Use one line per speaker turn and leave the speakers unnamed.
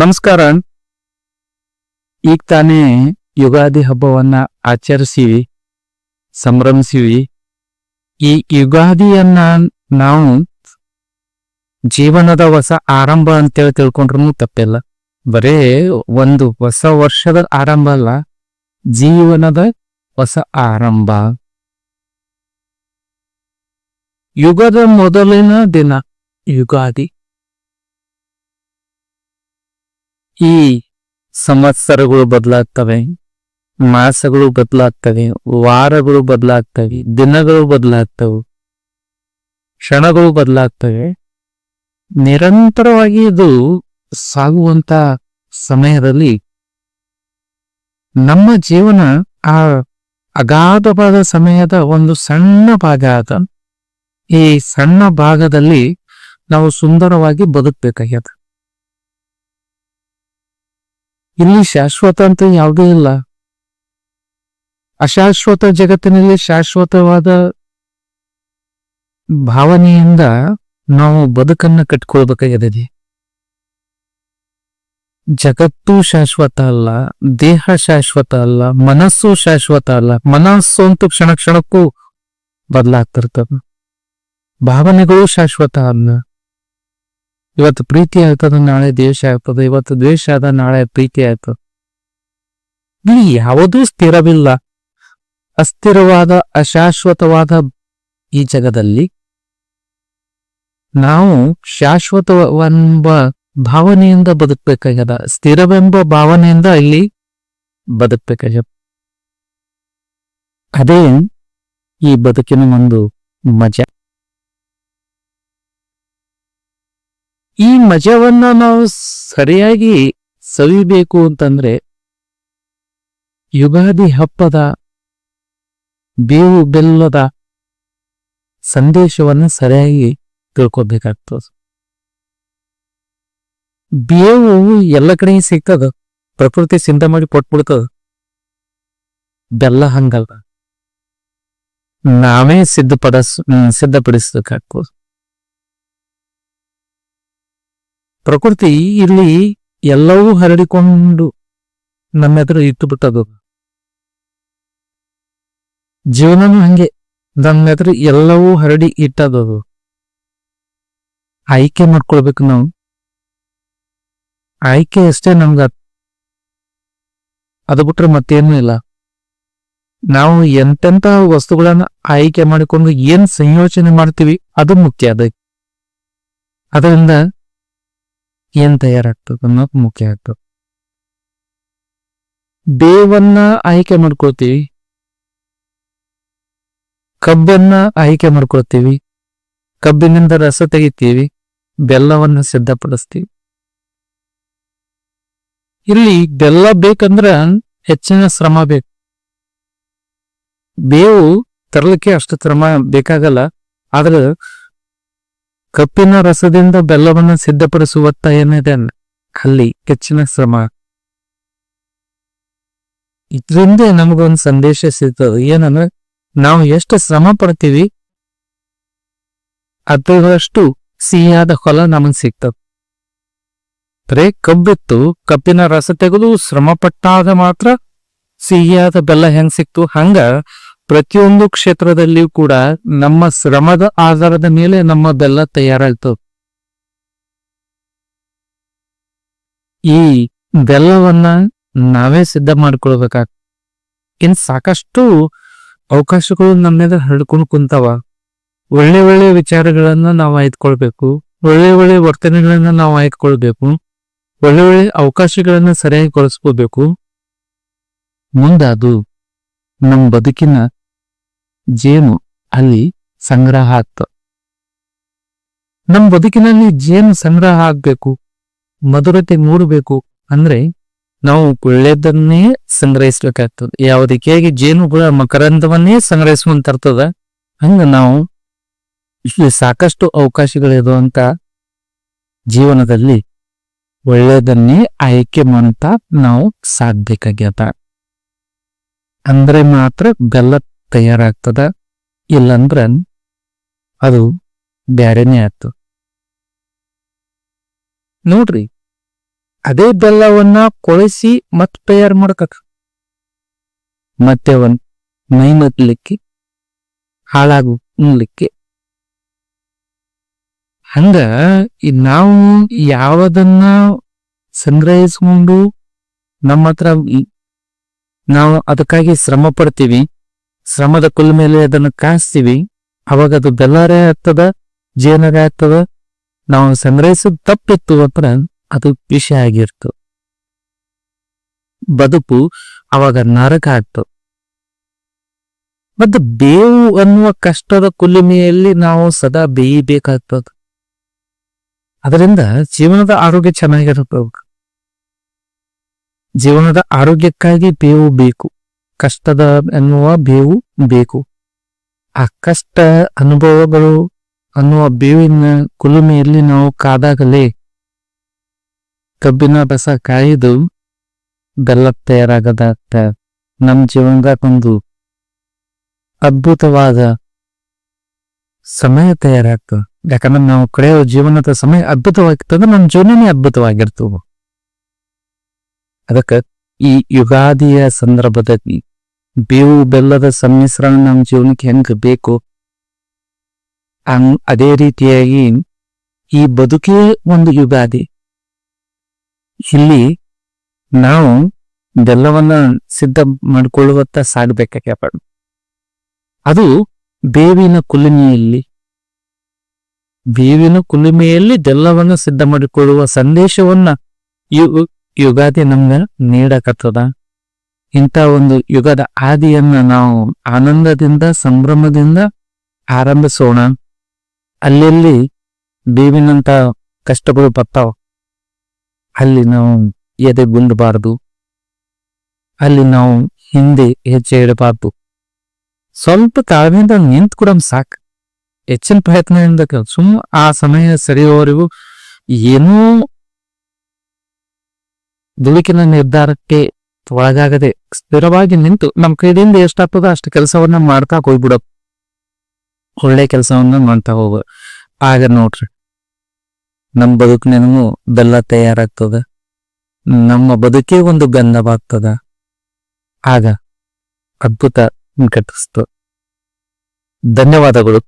ನಮಸ್ಕಾರ. ಈಗ ತಾನೇ ಯುಗಾದಿ ಹಬ್ಬವನ್ನ ಆಚರಿಸಿವಿ, ಸಂಭ್ರಮಿಸಿವಿ. ಈ ಯುಗಾದಿಯನ್ನ ನಾವು ಜೀವನದ ಹೊಸ ಆರಂಭ ಅಂತೇಳಿ ತಿಳ್ಕೊಂಡ್ರು ತಪ್ಪಿಲ್ಲ. ಬರೇ ಒಂದು ಹೊಸ ವರ್ಷದ ಆರಂಭ ಅಲ್ಲ, ಜೀವನದ ಹೊಸ ಆರಂಭ. ಯುಗದ ಮೊದಲಿನ ದಿನ, ಯುಗಾದಿ. ಈ ಸಂವತ್ಸರಗಳು ಬದಲಾಗ್ತವೆ, ಮಾಸಗಳು ಬದಲಾಗ್ತವೆ, ವಾರಗಳು ಬದಲಾಗ್ತವೆ, ದಿನಗಳು ಬದಲಾಗ್ತವೆ, ಕ್ಷಣಗಳು ಬದಲಾಗ್ತವೆ. ನಿರಂತರವಾಗಿ ಇದು ಸಾಗುವಂತ ಸಮಯದಲ್ಲಿ ನಮ್ಮ ಜೀವನ ಆ ಅಗಾಧವಾದ ಸಮಯದ ಒಂದು ಸಣ್ಣ ಭಾಗ ಆದ ಈ ಸಣ್ಣ ಭಾಗದಲ್ಲಿ ನಾವು ಸುಂದರವಾಗಿ ಬದುಕಬೇಕಾಗ್ಯದ. ಇಲ್ಲಿ ಶಾಶ್ವತ ಅಂತ ಯಾವುದೂ ಇಲ್ಲ. ಅಶಾಶ್ವತ ಜಗತ್ತಿನಲ್ಲಿ ಶಾಶ್ವತವಾದ ಭಾವನೆಯಿಂದ ನಾವು ಬದುಕನ್ನ ಕಟ್ಕೊಳ್ಬೇಕಾಗಿದೆ. ಜಗತ್ತು ಶಾಶ್ವತ ಅಲ್ಲ, ದೇಹ ಶಾಶ್ವತ ಅಲ್ಲ, ಮನಸ್ಸು ಶಾಶ್ವತ ಅಲ್ಲ, ಮನಸ್ಸು ಅಂತೂ ಕ್ಷಣ ಕ್ಷಣಕ್ಕೂ ಬದಲಾಗ್ತಿರ್ತದ. ಭಾವನೆಗಳು ಶಾಶ್ವತ ಅಲ್ಲ. ಇವತ್ತು ಪ್ರೀತಿ ಆಗ್ತದ ನಾಳೆ ದ್ವೇಷ ಆಗ್ತದೆ ಇವತ್ತು ದ್ವೇಷ ಆದ ನಾಳೆ ಪ್ರೀತಿ ಆಗ್ತದೆ ಇಲ್ಲಿ ಯಾವುದೂ ಸ್ಥಿರವಿಲ್ಲ. ಅಸ್ಥಿರವಾದ, ಅಶಾಶ್ವತವಾದ ಈ ಜಗದಲ್ಲಿ ನಾವು ಶಾಶ್ವತವೆಂಬ ಭಾವನೆಯಿಂದ ಬದುಕಬೇಕಾಗ್ಯದ. ಸ್ಥಿರವೆಂಬ ಭಾವನೆಯಿಂದ ಇಲ್ಲಿ ಬದುಕಬೇಕಾಗ್ಯದ. ಅದೇ ಈ ಬದುಕಿನ ಒಂದು ಮಜಾ. ಈ ಮಜವನ್ನ ನಾವು ಸರಿಯಾಗಿ ಸವಿಬೇಕು ಅಂತಂದ್ರೆ ಯುಗಾದಿ ಹಬ್ಬದ ಬೇವು ಬೆಲ್ಲದ ಸಂದೇಶವನ್ನು ಸರಿಯಾಗಿ ತಿಳ್ಕೊಬೇಕಾಗ್ತದೆ. ಬೇವು ಎಲ್ಲ ಕಡೆ ಸಿಗ್ತದ. ಪ್ರಕೃತಿ ಸಿಂಧ ಮಾಡಿ ಕೊಟ್ಬಿಡ್ತದ. ಬೆಲ್ಲ ಹಂಗಲ್ಲ. ನಾವೇ ಸಿದ್ಧಪಡಿಸ್ ಸಿದ್ಧಪಡಿಸಬೇಕಾಗ್ತದೆ. ಪ್ರಕೃತಿ ಇಲ್ಲಿ ಎಲ್ಲವೂ ಹರಡಿಕೊಂಡು ನಮ್ಮ ಎದುರು ಇಟ್ಟು ಬಿಟ್ಟದು ಜೀವನನೂ ಹಂಗೆ, ನಮ್ಮ ಎದುರು ಎಲ್ಲವೂ ಹರಡಿ ಇಟ್ಟದು ಆಯ್ಕೆ ಮಾಡ್ಕೊಳ್ಬೇಕು ನಾವು. ಆಯ್ಕೆ ಅಷ್ಟೇ ನಮ್ಗ. ಅದು ಬಿಟ್ರೆ ಮತ್ತೇನು ಇಲ್ಲ. ನಾವು ಎಂತೆಂತ ವಸ್ತುಗಳನ್ನ ಆಯ್ಕೆ ಮಾಡಿಕೊಂಡು ಏನ್ ಸಂಯೋಜನೆ ಮಾಡ್ತೀವಿ, ಅದು ಮುಖ್ಯ. ಅದಕ್ಕೆ ಅದರಿಂದ ಏನ್ ತಯಾರಾಗ್ತದೆ ಅನ್ನೋದು ಮುಖ್ಯ ಆಗ್ತದೆ ಬೇವನ್ನ ಆಯ್ಕೆ ಮಾಡ್ಕೊಳ್ತೀವಿ. ಕಬ್ಬನ್ನ ಆಯ್ಕೆ ಮಾಡ್ಕೊಳ್ತೀವಿ. ಕಬ್ಬಿನಿಂದ ರಸ ತೆಗಿತೀವಿ. ಬೆಲ್ಲವನ್ನು ಸಿದ್ಧಪಡಿಸ್ತೀವಿ. ಇಲ್ಲಿ ಬೆಲ್ಲ ಬೇಕಂದ್ರ ಹೆಚ್ಚಿನ ಶ್ರಮ ಬೇಕು. ಬೇವು ತರಲಿಕ್ಕೆ ಅಷ್ಟು ಶ್ರಮ ಬೇಕಾಗಲ್ಲ. ಆದ್ರೆ ಕಪ್ಪಿನ ರಸದಿಂದ ಬೆಲ್ಲವನ್ನು ಸಿದ್ಧಪಡಿಸುವತ್ತ ಏನಿದೆ ಅಲ್ಲ, ಹೆಚ್ಚಿನ ಶ್ರಮ. ಇದರಿಂದ ನಮಗೊಂದು ಸಂದೇಶ ಸಿಗ್ತದೆ. ಏನಂದ್ರೆ ನಾವು ಎಷ್ಟು ಶ್ರಮ ಪಡ್ತೀವಿ ಅದರಷ್ಟು ಸಿಹಿಯಾದ ಹೊಲ ನಮಗ್ ಸಿಗ್ತದೆ. ಬರೇ ಕಬ್ಬಿತ್ತು ಕಬ್ಬಿನ ರಸ ತೆಗೆದು ಶ್ರಮ ಪಟ್ಟಾಗ ಮಾತ್ರ ಸಿಹಿಯಾದ ಬೆಲ್ಲ ಹೆಂಗ್ ಸಿಕ್ತು? ಹಂಗ ಪ್ರತಿಯೊಂದು ಕ್ಷೇತ್ರದಲ್ಲಿಯೂ ಕೂಡ ನಮ್ಮ ಶ್ರಮದ ಆಧಾರದ ಮೇಲೆ ನಮ್ಮ ಬೆಲ್ಲ ತಯಾರಾಗ್ತದೆ ಈ ಬೆಲ್ಲವನ್ನ ನಾವೇ ಸಿದ್ಧ ಮಾಡ್ಕೊಳ್ಬೇಕಾಗ ಇನ್ ಸಾಕಷ್ಟು ಅವಕಾಶಗಳು ನಮ್ಮೆದ ಹರಡ್ಕೊಂಡು ಕುಂತಾವ. ಒಳ್ಳೆ ಒಳ್ಳೆ ವಿಚಾರಗಳನ್ನ ನಾವು ಆಯ್ದುಕೊಳ್ಬೇಕು. ಒಳ್ಳೆ ಒಳ್ಳೆ ವರ್ತನೆಗಳನ್ನ ನಾವು ಆಯ್ದುಕೊಳ್ಬೇಕು. ಒಳ್ಳೆ ಒಳ್ಳೆ ಅವಕಾಶಗಳನ್ನ ಸರಿಯಾಗಿ ಕೊಡಿಸ್ಕೋಬೇಕು ಮುಂದಾದು ನಮ್ಮ ಬದುಕಿನ ಜೇನು ಅಲ್ಲಿ ಸಂಗ್ರಹ ಆಗ್ತ. ನಮ್ಮ ಬದುಕಿನಲ್ಲಿ ಜೇನು ಸಂಗ್ರಹ ಆಗ್ಬೇಕು, ಮಧುರತೆ ಮೂಡಬೇಕು ಅಂದ್ರೆ ನಾವು ಒಳ್ಳೆಯದನ್ನೇ ಸಂಗ್ರಹಿಸ್ಬೇಕಾಗ್ತದೆ. ಯಾವುದಕ್ಕೆ ಹೇಗೆ ಜೇನುಗಳ ಮಕರಂದವನ್ನೇ ಸಂಗ್ರಹಿಸುವಂತರ್ತದ ಹಂಗ ನಾವು ಸಾಕಷ್ಟು ಅವಕಾಶಗಳಿರುವಂತ ಜೀವನದಲ್ಲಿ ಒಳ್ಳೆಯದನ್ನೇ ಆಯ್ಕೆ ಮಾಡ್ತಾ ನಾವು ಸಾಧ್ಬೇಕಾಗ್ಯದ ಅಂದ್ರೆ ಮಾತ್ರ ಬೆಲ್ಲ ತಯಾರಾಗ್ತದ? ಇಲ್ಲಂದ್ರ ಅದು ಬ್ಯಾರೆನೇ ಆಯ್ತು. ನೋಡ್ರಿ, ಅದೇ ಬೆಲ್ಲವನ್ನ ಕೊಳಿಸಿ ಮತ್ ತಯಾರು ಮಾಡ್ಕಕ. ಮತ್ತೆ ಅವನ್ ಮೈ ಮದ್ಲಿಕ್ಕೆ ಹಾಳಾಗು ಉಣ್ಲಿಕ್ಕೆ ಹಂಗ ನಾವು ಯಾವದನ್ನ ಸಂಗ್ರಹಿಸ್ಕೊಂಡು ನಮ್ಮ ಹತ್ರ ನಾವು ಅದಕ್ಕಾಗಿ ಶ್ರಮ ಪಡ್ತೀವಿ. ಶ್ರಮದ ಕುಲ್ ಮೇಲೆ ಅದನ್ನು ಕಾಯಿಸ್ತೀವಿ ಅವಾಗ ಅದು ಬೆಲ್ಲರೇ ಆಗ್ತದ, ಜೇನರೇ ಆಗ್ತದ, ನಾವು ಸಂಗ್ರಹಿಸೋದು ತಪ್ಪಿತ್ತು ಅಂದ್ರೆ ಅದು ವಿಷ ಆಗಿರ್ತು. ಬದುಕು ಅವಾಗ ನರಕ ಆಗ್ತು. ಮತ್ತು ಬೇವು ಅನ್ನುವ ಕಷ್ಟದ ಕುಲಿಮೆಯಲ್ಲಿ ನಾವು ಸದಾ ಬೇಯಬೇಕಾಗ್ತದ. ಅದರಿಂದ ಜೀವನದ ಆರೋಗ್ಯ ಚೆನ್ನಾಗಿರುತ್ತೆ ಜೀವನದ ಆರೋಗ್ಯಕ್ಕಾಗಿ ಬೇವು ಬೇಕು. ಕಷ್ಟದ ಎನ್ನುವ ಬೇವು ಬೇಕು. ಆ ಕಷ್ಟ ಅನುಭವಗಳು ಅನ್ನುವ ಬೇವಿನ ಕುಲುಮೆಯಲ್ಲಿ ನಾವು ಕಾದಾಗಲೇ ಕಬ್ಬಿನ ರಸ ಕಾಯ್ದು ಬೆಲ್ಲ ತಯಾರಾಗದಾಗ್ತ ನಮ್ಮ ಜೀವನದಾಗ ಒಂದು ಅದ್ಭುತವಾದ ಸಮಯ ತಯಾರಾಗ್ತದೆ. ಯಾಕಂದ್ರೆ ನಾವು ಕಳೆಯೋ ಜೀವನದ ಸಮಯ ಅದ್ಭುತವಾಗಿರ್ತದೆ, ನಮ್ಮ ಜೀವನನೇ ಅದ್ಭುತವಾಗಿರ್ತವೆ ಅದಕ್ಕೆ ಈ ಯುಗಾದಿಯ ಸಂದರ್ಭದಲ್ಲಿ ಬೇವು ಬೆಲ್ಲದ ಸಮ್ಮಿಶ್ರಣ ನಮ್ಮ ಜೀವನಕ್ಕೆ ಹೆಂಗೆ ಬೇಕು? ಅದೇ ರೀತಿಯಾಗಿ ಈ ಬದುಕೇ ಒಂದು ಯುಗಾದಿ. ಇಲ್ಲಿ ನಾವು ಬೆಲ್ಲವನ್ನ ಸಿದ್ಧ ಮಾಡಿಕೊಳ್ಳುವತ್ತ ಸಾಗಬೇಕಾಗ್ಯಪ್ಪ ಅದು ಬೇವಿನ ಕುಲುಮೆಯಲ್ಲಿ. ಬೇವಿನ ಕುಲುಮೆಯಲ್ಲಿ ಬೆಲ್ಲವನ್ನು ಸಿದ್ಧ ಮಾಡಿಕೊಳ್ಳುವ ಸಂದೇಶವನ್ನ ಯುಗಾದಿ ನಮ್ಗ ನೀಡಕತ್ತದ. ಇಂಥ ಒಂದು ಯುಗದ ಆದಿಯನ್ನ ನಾವು ಆನಂದದಿಂದ, ಸಂಭ್ರಮದಿಂದ ಆರಂಭಿಸೋಣ. ಅಲ್ಲೆಲ್ಲಿ ಬೇವಿನಂತ ಕಷ್ಟಗಳು ಬರ್ತಾವ. ಅಲ್ಲಿ ನಾವು ಎದೆ ಗುಂಡಬಾರದು. ಅಲ್ಲಿ ನಾವು ಹಿಂದೆ ಹೆಜ್ಜೆ ಇಡಬಾರ್ದು. ಸ್ವಲ್ಪ ತಾಳ್ಮೆಯಿಂದ ನಿಂತು ಕೂಡ ಸಾಕು. ಹೆಚ್ಚಿನ ಪ್ರಯತ್ನದಿಂದ ಸುಮ್ಮ ಸುಮ್ ಆ ಸಮಯ ಸರಿಯುವವರೆಗೂ ಏನೂ ದುಡುಕಿನ ನಿರ್ಧಾರಕ್ಕೆ ಒಳಗಾಗದೆ ಸ್ಥಿರವಾಗಿ ನಿಂತು ನಮ್ಮ ಕೈದಿಂದ ಎಷ್ಟಾಗ್ತದೋ ಅಷ್ಟು ಕೆಲಸವನ್ನ ಮಾಡ್ತಾ ಹೋಗ್ಬಿಡೋದು ಒಳ್ಳೆ ಕೆಲಸವನ್ನ ಮಾಡ್ತಾ ಹೋಗ. ಆಗ ನೋಡ್ರಿ, ನಮ್ಮ ಬದುಕಿನೂ ಬೆಲ್ಲ ತಯಾರಾಗ್ತದ. ನಮ್ಮ ಬದುಕೇ ಒಂದು ಗಂಧವಾಗ್ತದ. ಆಗ ಅದ್ಭುತ ಘಟಿಸ್ತು ಧನ್ಯವಾದಗಳು.